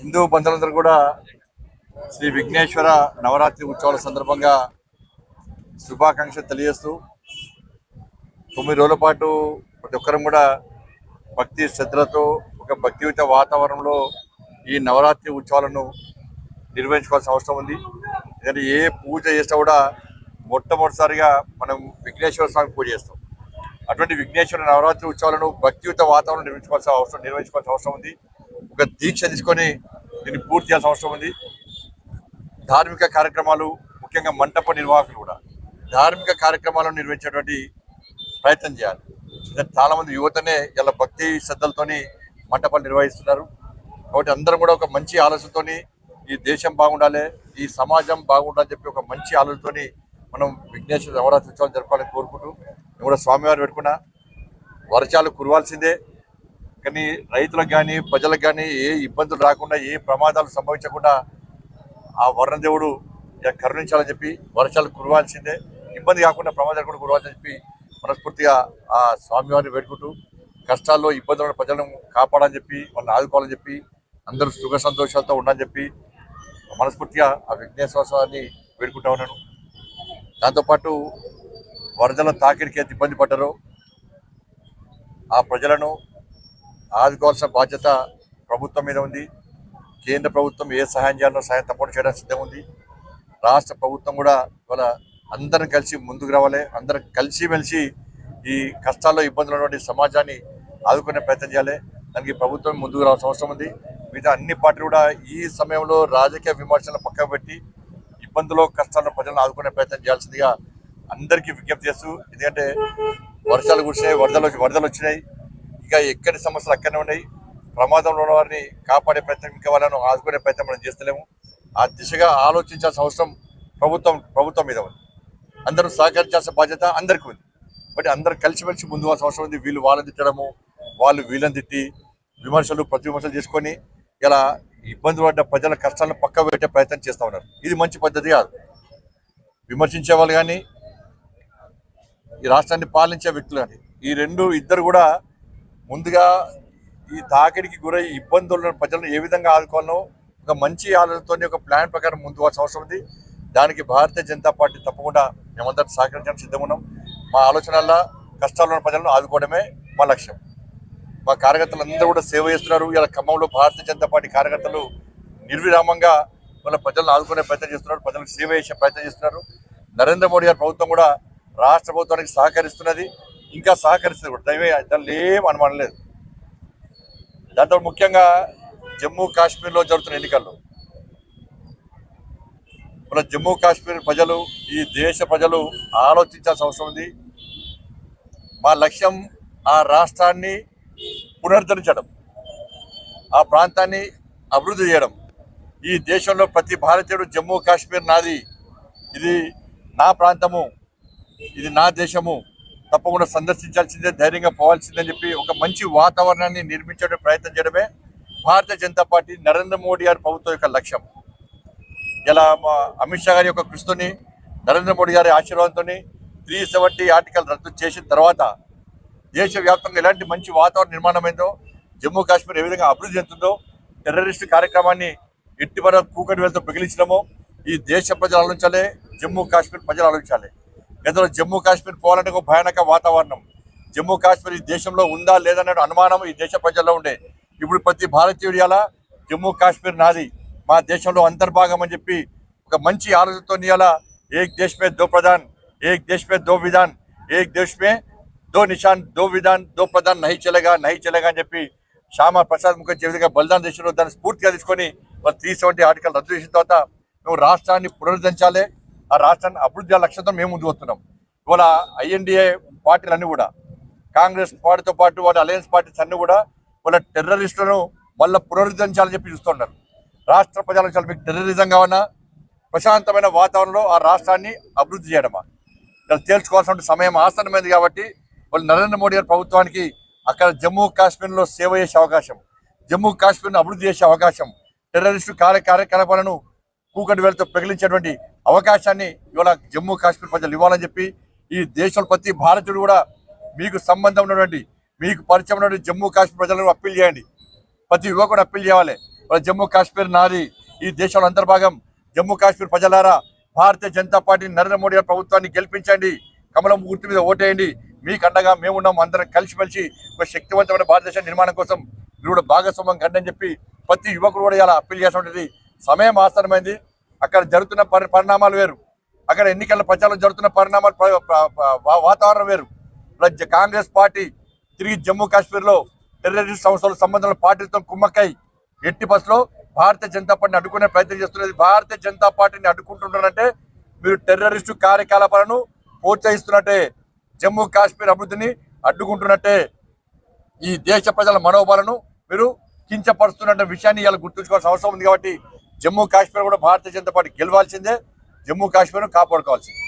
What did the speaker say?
హిందూ బంధువులందరూ కూడా శ్రీ విఘ్నేశ్వర నవరాత్రి ఉత్సవాల సందర్భంగా శుభాకాంక్షలు తెలియజేస్తూ తొమ్మిది రోజుల పాటు ప్రతి ఒక్కరం కూడా భక్తి శ్రద్ధలతో ఒక భక్తియుత వాతావరణంలో ఈ నవరాత్రి ఉత్సవాలను నిర్వహించుకోవాల్సిన అవసరం ఉంది. ఎందుకంటే ఏ పూజ చేసినా కూడా మొట్టమొదటిసారిగా మనం విఘ్నేశ్వర స్వామి పూజ చేస్తాం. అటువంటి విఘ్నేశ్వర నవరాత్రి ఉత్సవాలను భక్తియుత వాతావరణం నిర్మించుకోవాల్సిన అవసరం నిర్వహించుకోవాల్సిన అవసరం ఉంది. ఒక దీక్ష తీసుకొని దీన్ని పూర్తి చేయాల్సిన అవసరం ఉంది. ధార్మిక కార్యక్రమాలు ముఖ్యంగా మంటప నిర్వాహకులు కూడా ధార్మిక కార్యక్రమాలను నిర్వహించేటువంటి ప్రయత్నం చేయాలి. చాలామంది యువతనే ఇలా భక్తి శ్రద్ధలతోని మంటపాలు నిర్వహిస్తున్నారు. కాబట్టి అందరం కూడా ఒక మంచి ఆలోచనతోని ఈ దేశం బాగుండాలి ఈ సమాజం బాగుండాలని చెప్పి ఒక మంచి ఆలోచనతోని మనం విఘ్నేశ్వర నవరాత్రి ఉత్సవాలు జరపాలని కోరుకుంటూ నేను కూడా స్వామివారు పెట్టుకున్నా వర్షాలు కురవాల్సిందే. కానీ రైతులకు కానీ ప్రజలకు కానీ ఏ ఇబ్బందులు రాకుండా ఏ ప్రమాదాలు సంభవించకుండా ఆ వర్ణదేవుడు ఇక కరుణించాలని చెప్పి వర్షాలు కురవాల్సిందే. ఇబ్బంది కాకుండా ప్రమాదాలు కూడా కురవాలని చెప్పి మనస్ఫూర్తిగా ఆ స్వామివారిని వేడుకుంటూ కష్టాల్లో ఇబ్బందులు ప్రజలను కాపాడని చెప్పి వాళ్ళని ఆదుకోవాలని చెప్పి అందరూ సుఖ సంతోషాలతో ఉండని చెప్పి మనస్ఫూర్తిగా ఆ విఘ్నేశ్వర స్వామిని వేడుకుంటా ఉన్నాను. దాంతోపాటు వరదల తాకిడికి ఎంత ఇబ్బంది పడ్డారో ఆ ప్రజలను ఆదుకోవాల్సిన బాధ్యత ప్రభుత్వం మీద ఉంది. కేంద్ర ప్రభుత్వం ఏ సహాయం చేయాలో సహాయం తప్పకుండా చేయడానికి సిద్ధం ఉంది. రాష్ట్ర ప్రభుత్వం కూడా ఇవాళ అందరం కలిసి ముందుకు రావాలి. అందరం కలిసి మెలిసి ఈ కష్టాల్లో ఇబ్బందులు ఉన్నటువంటి సమాజాన్ని ఆదుకునే ప్రయత్నం చేయాలి. దానికి ప్రభుత్వం ముందుకు రావాల్సిన అవసరం ఉంది. మిగతా అన్ని పార్టీలు కూడా ఈ సమయంలో రాజకీయ విమర్శలను పక్కన పెట్టి ఇబ్బందులు కష్టాలను ప్రజలను ఆదుకునే ప్రయత్నం చేయాల్సిందిగా అందరికీ విజ్ఞప్తి చేస్తూ ఎందుకంటే వర్షాలు కురిసినాయి వరదలు వరదలు వచ్చినాయి. ఇంకా ఎక్కడి సమస్యలు అక్కడనే ఉన్నాయి. ప్రమాదంలో ఉన్న వారిని కాపాడే ప్రయత్నం ఇంకా వాళ్ళను ఆదుకునే ప్రయత్నం మనం చేస్తలేము. ఆ దిశగా ఆలోచించాల్సిన అవసరం ప్రభుత్వం ప్రభుత్వం మీద ఉంది. అందరూ సహకరించాల్సిన బాధ్యత అందరికీ ఉంది. బట్ అందరూ కలిసిమెలిసి ముందు పోవాల్సిన అవసరం ఉంది. వీళ్ళు వాళ్ళని తిట్టడము వాళ్ళు వీళ్ళని తిట్టి విమర్శలు ప్రతి విమర్శలు చేసుకొని ఇలా ఇబ్బంది పడ్డ ప్రజల కష్టాలను పక్క పెట్టే ప్రయత్నం చేస్తూ ఉన్నారు. ఇది మంచి పద్ధతి కాదు. విమర్శించే వాళ్ళు కానీ ఈ రాష్ట్రాన్ని పాలించే వ్యక్తులు కానీ ఈ రెండు ఇద్దరు కూడా ముందుగా ఈ తాకిడికి గురై ఇబ్బందులను ప్రజలను ఏ విధంగా ఆదుకోవాలో ఒక మంచి ఆలోచనతో ఒక ప్లాన్ ప్రకారం ముందు అవసరం ఉంది. దానికి భారతీయ జనతా పార్టీ తప్పకుండా మేమందరం సహకరించడానికి సిద్ధం ఉన్నాం. మా ఆలోచనల్లో కష్టాల్లో ఉన్న ప్రజలను ఆదుకోవడమే మా లక్ష్యం. మా కార్యకర్తలు అందరూ కూడా సేవ చేస్తున్నారు. ఇలా ఖమ్మంలో భారతీయ జనతా పార్టీ కార్యకర్తలు నిర్విరామంగా వాళ్ళ ప్రజలను ఆదుకునే ప్రయత్నం చేస్తున్నారు. ప్రజలకు సేవ చేసే ప్రయత్నం చేస్తున్నారు. నరేంద్ర మోడీ గారి ప్రభుత్వం కూడా రాష్ట్ర ప్రభుత్వానికి సహకరిస్తున్నది. ఇంకా సహకరిస్తుంది కూడా. దైవే దానిలో ఏం అనుమానం లేదు. దాంతో ముఖ్యంగా జమ్మూ కాశ్మీర్లో జరుగుతున్న ఎన్నికల్లో. మన జమ్మూ కాశ్మీర్ ప్రజలు ఈ దేశ ప్రజలు ఆలోచించాల్సిన అవసరం ఉంది. మా లక్ష్యం ఆ రాష్ట్రాన్ని పునరుద్ధరించడం ఆ ప్రాంతాన్ని అభివృద్ధి చేయడం. ఈ దేశంలో ప్రతి భారతీయుడు జమ్మూ కాశ్మీర్ నాది. ఇది నా ప్రాంతము ఇది నా దేశము. తప్పకుండా సందర్శించాల్సిందే ధైర్యంగా పోవాల్సిందని చెప్పి ఒక మంచి వాతావరణాన్ని నిర్మించడం ప్రయత్నం చేయడమే భారతీయ జనతా పార్టీ నరేంద్ర మోడీ గారి ప్రభుత్వం యొక్క లక్ష్యం. ఇలా మా అమిత్ షా గారి యొక్క కృషితోని నరేంద్ర మోడీ గారి ఆశీర్వాదంతో త్రీ సెవెంటీ ఆర్టికల్ రద్దు చేసిన తర్వాత దేశవ్యాప్తంగా ఎలాంటి మంచి వాతావరణ నిర్మాణమైందో జమ్మూ కాశ్మీర్ ఏ విధంగా అభివృద్ధి చెందుతుందో టెర్రరిస్ట్ కార్యక్రమాన్ని ఎట్టి వరకు కూకటి వేలతో పిగిలించడమో ఈ దేశ ప్రజలు ఆలోచించాలి జమ్మూ కాశ్మీర్ ప్రజలు ఆలోచించాలి. గతంలో జమ్మూ కాశ్మీర్ పోవాలంటే ఒక భయానక వాతావరణం. జమ్మూ కాశ్మీర్ ఈ దేశంలో ఉందా లేదనే అనుమానం ఈ దేశ ప్రజల్లో ఉండే. ఇప్పుడు ప్రతి భారతీయుడి అలా జమ్మూ కాశ్మీర్ నాది మా దేశంలో అంతర్భాగం అని చెప్పి ఒక మంచి ఆలోచనతో ఇవాళ ఏక్ దేశ్ మే దో ప్రధాన్ ఏక్ దేశ్ మే దో విధాన్ ఏక్ దేశ్ మే దో నిషాన్ దో విధాన్ దో ప్రధాన్ నహి చెలగా నహి చెలగా అని చెప్పి శ్యామా ప్రసాద్ ముఖర్జీ విధంగా బలిదాన్ దేశంలో దాన్ని స్ఫూర్తిగా తీసుకొని వాళ్ళు త్రీ సెవెంటీ ఆర్టికల్ రద్దు చేసిన తర్వాత మేము రాష్ట్రాన్ని పునరుద్ధరించాలి. ఆ రాష్ట్రాన్ని అభివృద్ధి చేయాలి లక్ష్యంతో మేము ముందుకు వస్తున్నాం. ఇవాళ ఐఎన్డిఏ పార్టీలన్నీ కూడా కాంగ్రెస్ పార్టీతో పాటు వాళ్ళ అలయన్స్ పార్టీస్ అన్నీ కూడా వాళ్ళ టెర్రరిస్టులను మళ్ళీ పునరుద్ధరించాలని చెప్పి చూస్తున్నారు. రాష్ట్ర ప్రజల చాలా మీకు టెర్రరిజం కావాలన్నా ప్రశాంతమైన వాతావరణంలో ఆ రాష్ట్రాన్ని అభివృద్ధి చేయడమా? ఇక్కడ తేల్చుకోవాల్సిన సమయం ఆసన్నమైంది కాబట్టి వాళ్ళు నరేంద్ర మోడీ గారి ప్రభుత్వానికి అక్కడ జమ్మూ కాశ్మీర్లో సేవ చేసే అవకాశం జమ్మూ కాశ్మీర్ను అభివృద్ధి చేసే అవకాశం టెర్రరిస్టు కార్య కార్యకలాపాలను కూకటి వేలతో ప్రగిలించేటువంటి అవకాశాన్ని ఇవాళ జమ్మూ కాశ్మీర్ ప్రజలు ఇవ్వాలని చెప్పి ఈ దేశంలో ప్రతి భారతీయుడు కూడా మీకు సంబంధం ఉన్నటువంటి మీకు పరిచయం ఉన్నటువంటి జమ్మూ కాశ్మీర్ ప్రజలను అప్పీల్ చేయండి. ప్రతి యువకుడు అప్పీల్ చేయాలి. జమ్మూ కాశ్మీర్ నాది ఈ దేశంలో అంతర్భాగం జమ్మూ కాశ్మీర్ ప్రజలారా భారతీయ జనతా పార్టీ నరేంద్ర మోడీ గారి ప్రభుత్వాన్ని గెలిపించండి. కమలం గుర్తు మీద ఓటేయండి. మీకు అండగా మేము ఉన్నాం. అందరం కలిసిమెలిసి ఒక శక్తివంతమైన భారతదేశ నిర్మాణం కోసం మీరు కూడా భాగస్వామ్యం కండి అని చెప్పి ప్రతి యువకుడు కూడా ఇలా అప్పీల్ చేసినటువంటిది సమయం ఆసనమైంది అక్కడ జరుగుతున్న పరి పరిణామాలు వేరు. అక్కడ ఎన్నికల ప్రచారం జరుగుతున్న పరిణామాలు వాతావరణం వేరు. కాంగ్రెస్ పార్టీ తిరిగి జమ్మూ కాశ్మీర్లో టెర్రరిస్ట్ సంస్థల సంబంధాల పార్టీలతో కుమ్మక్కై ఎట్టి బస్సులో భారతీయ జనతా పార్టీని అడ్డుకునే ప్రయత్నం చేస్తున్నది. భారతీయ జనతా పార్టీని అడ్డుకుంటున్నారంటే మీరు టెర్రరిస్టు కార్యకలాపాలను ప్రోత్సహిస్తున్నట్టే జమ్మూ కాశ్మీర్ అభివృద్ధిని అడ్డుకుంటున్నట్టే ఈ దేశ ప్రజల మనోబలను మీరు కించపరుస్తున్న విషయాన్ని ఇలా గుర్తుంచుకోవాల్సిన అవసరం ఉంది కాబట్టి జమ్మూ కాశ్మీర్ కూడా భారతీయ జనతా పార్టీ గెలవాల్సిందే జమ్మూ కాశ్మీర్ కాపాడుకోవాల్సిందే.